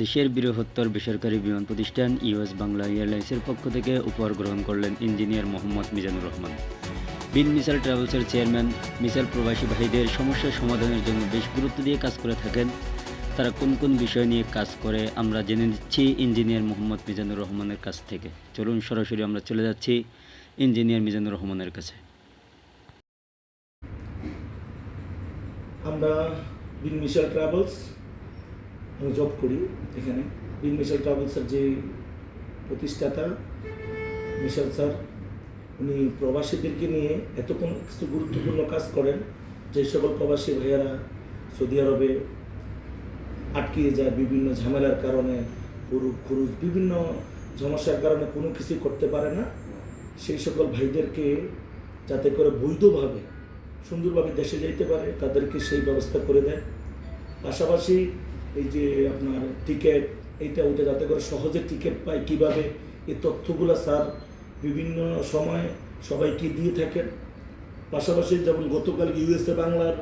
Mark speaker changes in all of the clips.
Speaker 1: দেশের বৃহত্তর বেসরকারি বিমান প্রতিষ্ঠান ইউএস বাংলা এয়ারলাইন্সের পক্ষ থেকে উপহার গ্রহণ করলেন ইঞ্জিনিয়ার মোহাম্মদ মিজানুর রহমান। বিন মিসাইল ট্রাভেলসের চেয়ারম্যান, মিসাইল প্রবাসী ভাইদের সমস্যার সমাধানের জন্য বেশ গুরুত্ব দিয়ে কাজ করে থাকেন। তারা কোন কোন বিষয় নিয়ে কাজ করে আমরা জেনে নিচ্ছি ইঞ্জিনিয়ার মোহাম্মদ মিজানুর রহমানের কাছ থেকে। চলুন সরাসরি আমরা চলে যাচ্ছি ইঞ্জিনিয়ার মিজানুর রহমানের কাছে।
Speaker 2: আমরা বিন মিশাল ট্রাভেলস আমি জব করি এখানে। বিন মিশাল ট্রাভেলসের যে প্রতিষ্ঠাতা মিশাল স্যার উনি প্রবাসীদেরকে নিয়ে এত কিছু গুরুত্বপূর্ণ কাজ করেন যে সকল প্রবাসী ভাইয়ারা সৌদি আরবে আটকে যায় বিভিন্ন ঝামেলার কারণে হুরুপ খুরুজ বিভিন্ন সমস্যার কারণে কোনো কিছু করতে পারে না। সেই সকল ভাইদেরকে যাতে করে বৈধভাবে, সুন্দরভাবে দেশে যাইতে পারে, তাদেরকে সেই ব্যবস্থা করে দেয়। পাশাপাশি এই যে আপনার টিকিট এইটা ওইটা যাতে করে সহজে টিকিট পায় কীভাবে, এই তথ্যগুলো স্যার বিভিন্ন সময় সবাইকে দিয়ে থাকেন। পাশাপাশি যেমন গতকাল ইউএসএ বাংলার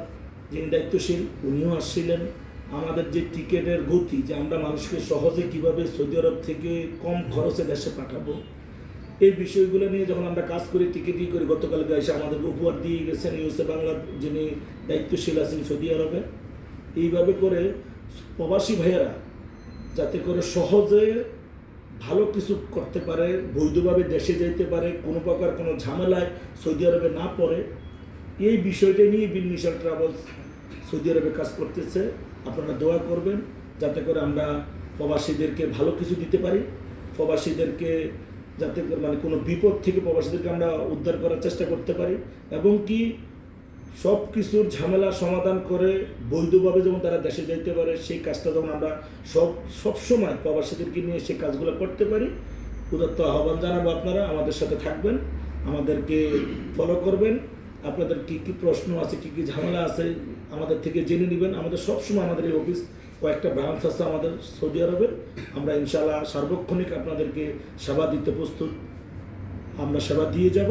Speaker 2: যিনি দায়িত্বশীল, উনিও আসছিলেন। আমাদের যে টিকিটের গতি, যে আমরা মানুষকে সহজে কীভাবে সৌদি আরব থেকে কম খরচে দেশে পাঠাবো, এই বিষয়গুলো নিয়ে যখন আমরা কাজ করি টিকিটই করি গতকাল এসে আমাদের উপহার দিয়ে গেছেন। ইউএসএ বাংলার যিনি দায়িত্বশীল আছেন সৌদি আরবে। এইভাবে করে প্রবাসী ভাইয়েরা, যাতে করে সহজে ভালো কিছু করতে পারে, বৈধভাবে দেশে যেতে পারে, কোনো প্রকার কোনো ঝামেলায় সৌদি আরবে না পড়ে, এই বিষয়টা নিয়ে বিন মিশন ট্রাভেলস সৌদি আরবে কাজ করতেছে। আপনারা দোয়া করবেন যাতে করে আমরা প্রবাসীদেরকে ভালো কিছু দিতে পারি, প্রবাসীদেরকে যাতে মানে কোনো বিপদ থেকে প্রবাসীদেরকে আমরা উদ্ধার করার চেষ্টা করতে পারি, এবং কি সব কিছুর ঝামেলা সমাধান করে বৈধভাবে যেমন তারা দেশে যাইতে পারে, সেই কাজটা যেমন আমরা সব সবসময় প্রবাসীদেরকে নিয়ে সেই কাজগুলো করতে পারি। উদাত্ত আহ্বান জানাব আপনারা, আমাদের সাথে থাকবেন, আমাদেরকে ফলো করবেন। আপনাদের কী কী প্রশ্ন আছে, কী কী ঝামেলা আছে, আমাদের থেকে জেনে নেবেন। আমাদের সবসময় আমাদের এই অফিস, কয়েকটা ব্রাঞ্চ আছে আমাদের সৌদি আরবে। আমরা ইনশাল্লাহ সার্বক্ষণিক আপনাদেরকে সেবা দিতে প্রস্তুত। আমরা সেবা দিয়ে যাব।